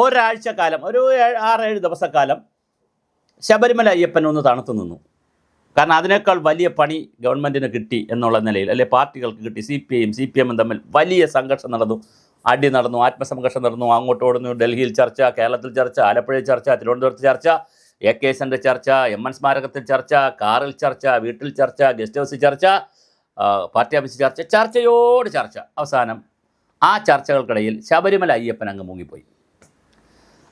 ഒരാഴ്ച കാലം ഒരു ആറേഴ് ദിവസക്കാലം ശബരിമല അയ്യപ്പൻ ഒന്ന് തണുത്തു നിന്നു. കാരണം അതിനേക്കാൾ വലിയ പണി ഗവൺമെന്റിന് കിട്ടി എന്നുള്ള നിലയിൽ അല്ലെ പാർട്ടികൾക്ക് കിട്ടി സി പി ഐയും സി പി എമ്മും തമ്മിൽ വലിയ സംഘർഷം നടന്നു. അടി നടന്നു ആത്മസംഘർഷം നടന്നു അങ്ങോട്ട് ഓടുന്നു ഡൽഹിയിൽ ചർച്ച കേരളത്തിൽ ചർച്ച ആലപ്പുഴയിൽ ചർച്ച തിരുവനന്തപുരത്ത് ചർച്ച എ കെ എസിന്റെ ചർച്ച എം എൻ സ്മാരകത്തിൽ ചർച്ച കാറിൽ ചർച്ച വീട്ടിൽ ചർച്ച ഗസ്റ്റ് ഹൗസിൽ ചർച്ച പാർട്ടി ഓഫീസിൽ ചർച്ച ചർച്ചയോട് ചർച്ച. അവസാനം ആ ചർച്ചകൾക്കിടയിൽ ശബരിമല അയ്യപ്പൻ അങ്ങ് മുങ്ങിപ്പോയി.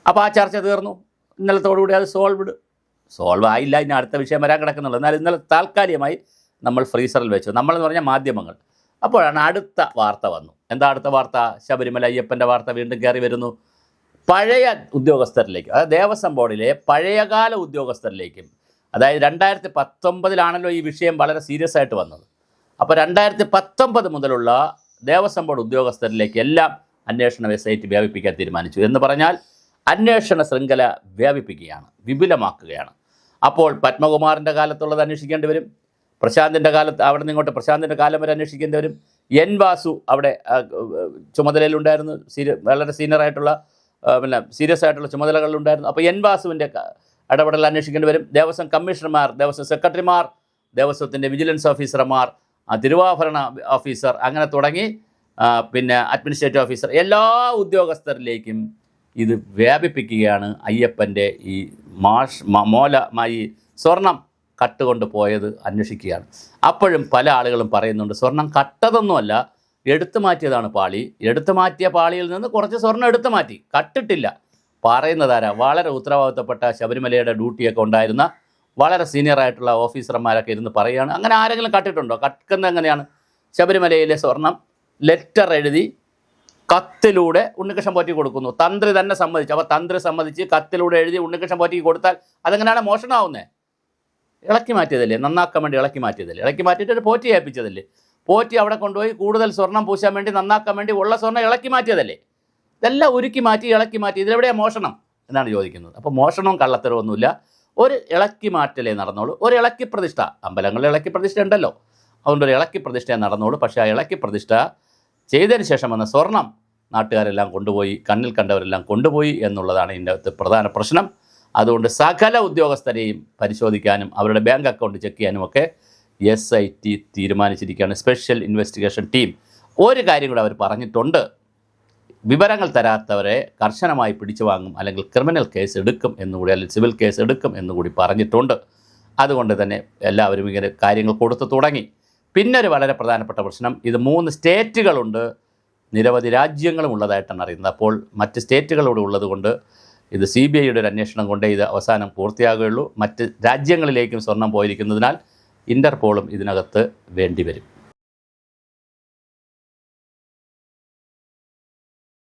അപ്പോൾ ആ ചർച്ച തീർന്നു. ഇന്നലത്തോടുകൂടി അത് സോൾവ്ഡ് സോൾവ് ആയില്ല ഇനി അടുത്ത വിഷയം വരാൻ കിടക്കുന്നുള്ളൂ. എന്നാൽ ഇന്നലെ താൽക്കാലികമായി നമ്മൾ ഫ്രീസറിൽ വെച്ചു. നമ്മളെന്ന് പറഞ്ഞാൽ മാധ്യമങ്ങൾ. അപ്പോഴാണ് അടുത്ത വാർത്ത വന്നു. എന്താ അടുത്ത വാർത്ത? ശബരിമല അയ്യപ്പന്റെ വാർത്ത വീണ്ടും കയറി വരുന്നു. പഴയ ഉദ്യോഗസ്ഥരിലേക്ക് അതായത് ദേവസ്വം ബോർഡിലെ പഴയകാല ഉദ്യോഗസ്ഥരിലേക്കും അതായത് രണ്ടായിരത്തി പത്തൊമ്പതിലാണല്ലോ ഈ വിഷയം വളരെ സീരിയസ് ആയിട്ട് വന്നത്. അപ്പോൾ രണ്ടായിരത്തി പത്തൊമ്പത് മുതലുള്ള ദേവസ്വം ബോർഡ് ഉദ്യോഗസ്ഥരിലേക്ക് എല്ലാം അന്വേഷണ വെബ്സൈറ്റ് വ്യാപിപ്പിക്കാൻ തീരുമാനിച്ചു. എന്ന് പറഞ്ഞാൽ അന്വേഷണ ശൃംഖല വ്യാപിപ്പിക്കുകയാണ് വിപുലമാക്കുകയാണ്. അപ്പോൾ പത്മകുമാറിന്റെ കാലത്തുള്ളത് അന്വേഷിക്കേണ്ടി വരും പ്രശാന്തിന്റെ കാലത്ത് അവിടെ നിന്ന് ഇങ്ങോട്ട് പ്രശാന്തിന്റെ കാലം വരെ അന്വേഷിക്കേണ്ടി വരും. എൻ വാസു അവിടെ ചുമതലയിലുണ്ടായിരുന്നു സീരിയ വളരെ സീനിയറായിട്ടുള്ള പിന്നെ സീരിയസ് ആയിട്ടുള്ള ചുമതലകളിലുണ്ടായിരുന്നു അപ്പോൾ എൻ വാസുവിന്റെ ഇടപെടൽ അന്വേഷിക്കേണ്ടി വരും. ദേവസ്വം കമ്മീഷണർമാർ ദേവസ്വം സെക്രട്ടറിമാർ ദേവസ്വത്തിന്റെ വിജിലൻസ് ഓഫീസർമാർ തിരുവാഭരണ ഓഫീസർ അങ്ങനെ തുടങ്ങി പിന്നെ അഡ്മിനിസ്ട്രേറ്റീവ് ഓഫീസർ എല്ലാ ഉദ്യോഗസ്ഥരിലേക്കും ഇത് വ്യാപിപ്പിക്കുകയാണ് അയ്യപ്പന്റെ ഈ മാഷ് മോലമായി സ്വർണം കട്ടുകൊണ്ട് പോയത് അന്വേഷിക്കുകയാണ്. അപ്പോഴും പല ആളുകളും പറയുന്നുണ്ട് സ്വർണം കട്ടതൊന്നുമല്ല എടുത്തു മാറ്റിയതാണ് പാളി. എടുത്തു മാറ്റിയ പാളിയിൽ നിന്ന് കുറച്ച് സ്വർണം എടുത്തു മാറ്റി. കട്ടിട്ടില്ല. പറയുന്നതാരാ? വളരെ ഉത്തരവാദിത്തപ്പെട്ട ശബരിമലയുടെ ഡ്യൂട്ടിയൊക്കെ ഉണ്ടായിരുന്ന വളരെ സീനിയറായിട്ടുള്ള ഓഫീസർമാരൊക്കെ ഇരുന്ന് പറയുകയാണ്. അങ്ങനെ ആരെങ്കിലും കട്ടിട്ടുണ്ടോ? കട്ടുന്നത് എങ്ങനെയാണ്? ശബരിമലയിലെ സ്വർണം ലെറ്റർ എഴുതി കത്തിലൂടെ ഉണ്ണികൃഷ്ണൻ പോറ്റി കൊടുക്കുന്നു. തന്ത്രി തന്നെ സമ്മതിച്ചു. അപ്പോൾ തന്ത്രി സമ്മതിച്ച് കത്തിലൂടെ എഴുതി ഉണ്ണികൃഷ്ണൻ പോറ്റി കൊടുത്താൽ അതെങ്ങനെയാണ് മോഷണമാവുന്നത് ഇളക്കി മാറ്റിയതല്ലേ? നന്നാക്കാൻ വേണ്ടി ഇളക്കി മാറ്റിയതല്ലേ? ഇളക്കി മാറ്റിയിട്ട് ഒരു പോറ്റി ഏൽപ്പിച്ചതല്ലേ? പോറ്റി അവിടെ കൊണ്ടുപോയി കൂടുതൽ സ്വർണം പൂശാൻ വേണ്ടി നന്നാക്കാൻ വേണ്ടി ഉള്ള സ്വർണം ഇളക്കി മാറ്റിയതല്ലേ? ഇതെല്ലാം ഉരുക്കി മാറ്റി ഇളക്കി മാറ്റി. ഇതിലെവിടെയാണ് മോഷണം എന്നാണ് ചോദിക്കുന്നത്. അപ്പോൾ മോഷണവും കള്ളത്തരമൊന്നുമില്ല ഒരു ഇളക്കി മാറ്റലേ നടന്നോളൂ. ഒരു ഇളക്കി പ്രതിഷ്ഠ. അമ്പലങ്ങളിൽ ഇളക്കി പ്രതിഷ്ഠ ഉണ്ടല്ലോ അതുകൊണ്ട് ഒരു ഇളക്കി പ്രതിഷ്ഠ നടന്നോളൂ. പക്ഷേ ആ ഇളക്കി പ്രതിഷ്ഠ ചെയ്തതിന് ശേഷം വന്ന സ്വർണം നാട്ടുകാരെല്ലാം കൊണ്ടുപോയി കണ്ണിൽ കണ്ടവരെല്ലാം കൊണ്ടുപോയി എന്നുള്ളതാണ് ഇതിന്റെ പ്രധാന പ്രശ്നം. അതുകൊണ്ട് സകല ഉദ്യോഗസ്ഥരെയും പരിശോധിക്കാനും അവരുടെ ബാങ്ക് അക്കൗണ്ട് ചെക്ക് ചെയ്യാനും ഒക്കെ എസ് ഐ ടി തീരുമാനിച്ചിരിക്കുകയാണ് സ്പെഷ്യൽ ഇൻവെസ്റ്റിഗേഷൻ ടീം. ഒരു കാര്യം കൂടെ അവർ പറഞ്ഞിട്ടുണ്ട്. വിവരങ്ങൾ തരാത്തവരെ കർശനമായി പിടിച്ചു വാങ്ങും അല്ലെങ്കിൽ ക്രിമിനൽ കേസ് എടുക്കും എന്നുകൂടി അല്ലെങ്കിൽ സിവിൽ കേസ് എടുക്കും എന്നുകൂടി പറഞ്ഞിട്ടുണ്ട്. അതുകൊണ്ട് തന്നെ എല്ലാവരും ഇങ്ങനെ കാര്യങ്ങൾ കൊടുത്തു തുടങ്ങി. പിന്നെ ഒരു വളരെ പ്രധാനപ്പെട്ട പ്രശ്നം ഇത് മൂന്ന് സ്റ്റേറ്റുകളുണ്ട്. നിരവധി രാജ്യങ്ങളും ഉള്ളതായിട്ടാണ് അറിയുന്നത്. അപ്പോൾ മറ്റ് സ്റ്റേറ്റുകളൂടെ ഉള്ളതുകൊണ്ട് ഇത് സി ബി ഐയുടെ ഒരു അന്വേഷണം കൊണ്ടേ ഇത് അവസാനം പൂർത്തിയാകുകയുള്ളൂ. മറ്റ് രാജ്യങ്ങളിലേക്കും സ്വർണം പോയിരിക്കുന്നതിനാൽ ഇന്റർപോളും ഇതിനകത്ത് വേണ്ടിവരും.